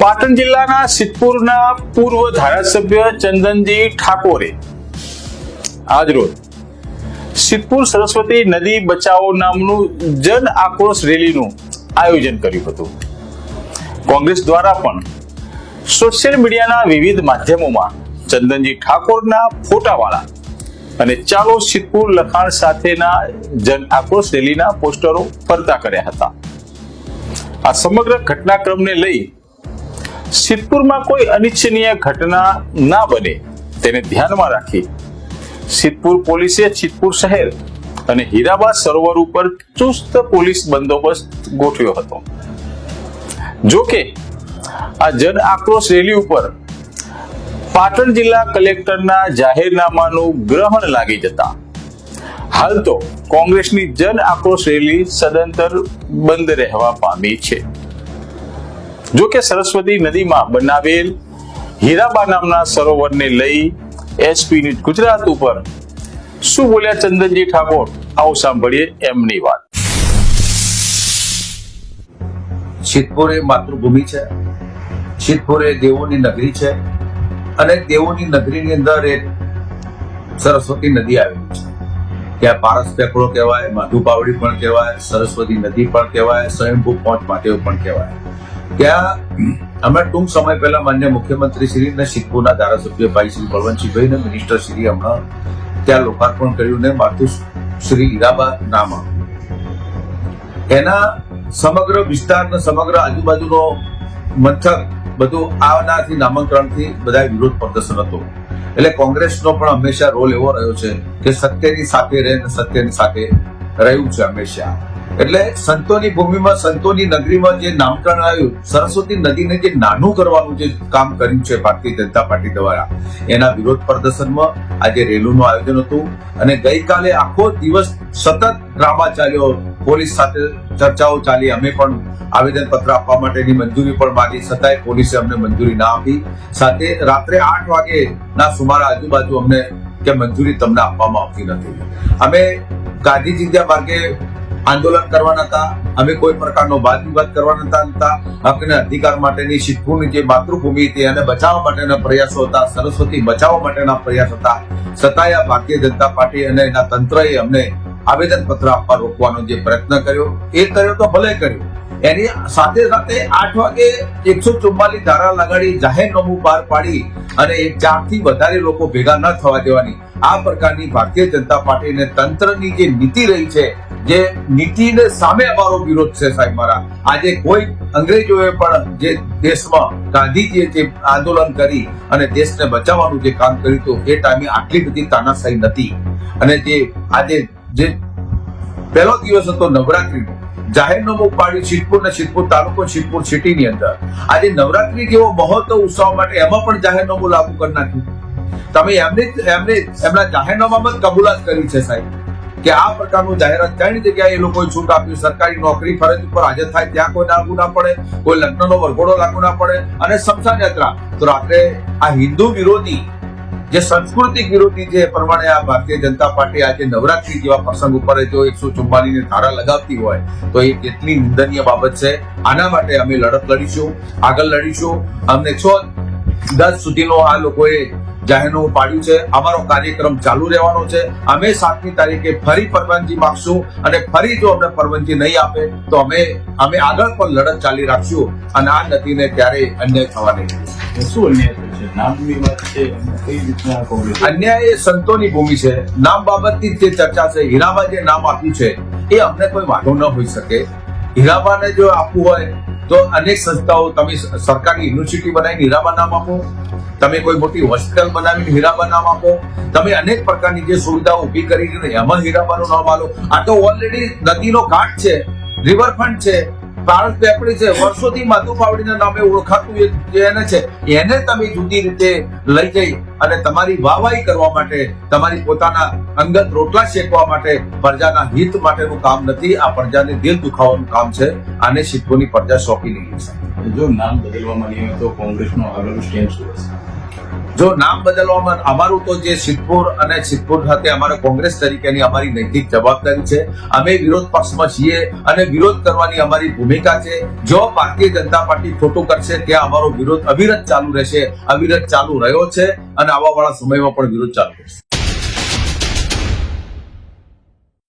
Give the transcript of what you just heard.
પાટણ જિલ્લાના સિદ્ધપુરના પૂર્વ ધારાસભ્ય ચંદનજી ઠાકોરે આજરોજ સિદ્ધપુર સરસ્વતી નદી બચાવો નામનું જન આક્રોશ રેલીનું આયોજન કર્યું હતું. કોંગ્રેસ દ્વારા પણ સોશિયલ મીડિયાના વિવિધ માધ્યમોમાં ચંદનજી ઠાકોરના ફોટાવાળા અને ચાલો સિદ્ધપુર લખાણ સાથેના જન આક્રોશ રેલીના પોસ્ટરો ફરતા કર્યા હતા. આ સમગ્ર ઘટનાક્રમને લઈ સિદ્ધપુરમાં કોઈ અનિચ્છનીય ઘટના ના બને, તેને ધ્યાનમાં રાખી સિદ્ધપુર પોલીસે સિદ્ધપુર શહેર અને હીરાબા સરોવર ઉપર ચુસ્ત પોલીસ બંદોબસ્ત ગોઠવ્યો હતો. જો આ જન આક્રોશ રેલી ઉપર પાટણ જિલ્લા કલેક્ટરના જાહેરનામાનું ગ્રહણ લાગી જતા. હાલ તો કોંગ્રેસની જન આક્રોશ રેલી સદંતર બંધ રહેવા પામી છે. જો કે સરસ્વતી નદીમાં બનાવેલ હીરાબા નામના સરોવરને લઈ એસપી ન્યૂઝ ગુજરાત ઉપર શું બોલ્યા ચંદનજી ઠાકોર? આવો સાંભળીએ એમની વાત. સિદ્ધપુર એ માતૃભૂમિ છે. સિદ્ધપુર એ દેવોની નગરી છે અને દેવોની નગરીની અંદર એક સરસ્વતી નદી આવેલી છે. ત્યાં પારસ પેકડો કહેવાય માધુ પાવડી પણ કહેવાય, સરસ્વતી નદી પણ કહેવાય, સ્વયંભૂ પહોંચ માટે પણ કહેવાય. ત્યાં હમણાં ટૂંક સમય પહેલા માન્ય મુખ્યમંત્રી શ્રી અને સિદ્ધપુરના ધારાસભ્ય ભાઈ શ્રી બળવંતસિંહભાઈ ને મિનિસ્ટર શ્રી હમણાં ત્યાં લોકાર્પણ કર્યું ને માથું શ્રી ઈરાબા નામા એના સમગ્ર વિસ્તારનો સમગ્ર આજુબાજુનો મથક બધું આનાથી નામાંકરણથી બધા વિરોધ પ્રદર્શન હતું. એટલે કોંગ્રેસનો પણ હંમેશા રોલ એવો રહ્યો છે કે સત્યની સાથે રહે ને સત્યની સાથે રહ્યું છે હંમેશા. એટલે સંતોની ભૂમિમાં, સંતોની નગરીમાં જે નામકરણ આવ્યું, સરસ્વતી નદીને જે નાનું કરવાનું જે કામ કર્યું છે ભારતીય જનતા પાર્ટી દ્વારા, એના વિરોધ પ્રદર્શનમાં આજે રેલીનું આયોજન હતું. અને ગઈકાલે આખો દિવસ સતત ડ્રામા ચાલ્યો. પોલીસ સાથે ચર્ચાઓ ચાલી. અમે પણ આવેદન પત્ર આપવા માટેની મંજૂરી પણ માંગી. છતાંય પોલીસે અમને મંજૂરી ના આપી. સાથે રાત્રે આઠ વાગે ના સુમારા આજુબાજુ અમને કે મંજૂરી તમને આપવામાં આવતી નથી. અમે ગાંધીજી માર્ગે આંદોલન કરવાના હતા. અમે કોઈ પ્રકારનો વાદ વિવાદ કરવાના હતા હક અને અધિકાર માટેની સિદ્ધપુરની જે માતૃભૂમિ હતી એને બચાવવા માટેના પ્રયાસો હતા. સરસ્વતી બચાવવા માટેના પ્રયાસ હતા. છતાંય ભારતીય જનતા પાર્ટી અને એના તંત્રએ અમને આવેદન પત્ર આપવા રોકવાનો જે પ્રયત્ન કર્યો. એ કર્યો તો ભલે કર્યો. એની સાથે સાથે આઠ વાગે એકસો ચુમ્માલીસ ધારા લગાડી જાહેરનામું બહાર પાડી અને એક ચારથી વધારે લોકો ભેગા ન થવા દેવાની આ પ્રકારની ભારતીય જનતા પાર્ટી અને તંત્રની જે નીતિ રહી છે જે નીતિને સામે અમારો વિરોધ છે સાહેબ મારા. આજે કોઈ અંગ્રેજોએ પણ જે દેશમાં ગાંધીજીએ જે આંદોલન કરી અને દેશને બચાવવાનું જે કામ કર્યું હતું, એ ટાઈમે આટલી બધી તાનાશાહી નથી. અને જે આજે જે પહેલો દિવસ હતો નવરાત્રીનો જાહેરનામું પાડ્યું સિદ્ધપુર ને સિદ્ધપુર તાલુકો સિદ્ધપુર સિટીની અંદર. આજે નવરાત્રી જેવો મહોત્સવ ઉત્સવ માટે એમાં પણ જાહેરનામું લાગુ કરી નાખ્યું. તમે એમને એમને એમના જાહેરનામામાં જ કબૂલાત કરી છે સાહેબ. કે આ પ્રકારનું જાહેરાત ત્રણ જગ્યાએ એ લોકોએ છૂટ આપ્યું. સરકારી નોકરી ફરજ ઉપર હાજર થાય ત્યાં કોઈ લાગુ ના પડે, કોઈ લગ્નનો વરઘોડો લાગુ ના પડે અને શમશાન યાત્રા. તો રાત્રે આ હિન્દુ વિરોધી, જે સાંસ્કૃતિક વિરોધી જે પ્રમાણે આ ભારતીય જનતા પાર્ટી આજે નવરાત્રી જેવા પ્રસંગ ઉપર જો એકસો ચુમ્માલીસ ધારા લગાવતી હોય, તો એ કેટલી નિંદનીય બાબત છે. આના માટે અમે લડત લડીશું, આગળ લડીશું. અમને છ દસ સુધીનો આ લોકોએ જાહેરનામું પાડ્યું છે. અમારો કાર્યક્રમ ચાલુ રહેવાનો છે. અમે સાતમી તારીખે ફરી પરવાનગી માંગશું અને ફરી જો અમને પરવાનગી નહીં આપે તો અમે અમે આગળ પણ લડત ચાલી રાખશું અને આ નદીને ક્યારેય અન્યાય થવા નહીં શું અન્યાય અન્યાય એ સંતોની ભૂમિ છે. નામ બાબતની જે ચર્ચા છે હીરાબા જે નામ આપ્યું છે એ અમને કોઈ વાંધો ન હોઈ શકે. હીરાબાને જો આપવું હોય તો અનેક સંસ્થાઓ તમે સરકારી યુનિવર્સિટી બનાવીને હીરામાં નામ આપો. તમે કોઈ મોટી હોસ્પિટલ બનાવીને હીરામાં નામ આપો. તમે અનેક પ્રકારની જે સુવિધાઓ ઊભી કરીને એમાં હીરાબાનું નામ આલો આ તો ઓલરેડી નદીનો ઘાટ છે રિવરફ્રન્ટ છે. પારસ પેપડી છે વર્ષોથી મધુ પાવડીના નામે ઓળખાતું જે એને છે, એને તમે જુદી રીતે લઈ જઈ અને તમારી વાવાઈ કરવા માટે, તમારી પોતાના અંગત રોટલા શેકવા માટે, પ્રજાના હિત માટેનું કામ નથી, આ પ્રજાને દિલ દુખાવાનું કામ છે, આને સિદ્ધોની પ્રજા સોંપી નહીં છે. જો નામ બદલવામાં નહીં તો કોંગ્રેસનો આગળનું સ્ટેન્ડ શું હશે? જો નામ બદલવામાં અમારું તો જે સિદ્ધપુર અને સિદ્ધપુર ખાતે અમારે કોંગ્રેસ તરીકેની અમારી નૈતિક જવાબદારી છે, અમે વિરોધ પક્ષમાં છીએ અને વિરોધ કરવાની અમારી ભૂમિકા છે. જો ભારતીય જનતા પાર્ટી ખોટું કરશે, ત્યાં અમારો વિરોધ અવિરત ચાલુ રહેશે, અવિરત ચાલુ રહ્યો છે અને આવવાવાળા સમયમાં પણ વિરોધ ચાલુ રહેશે.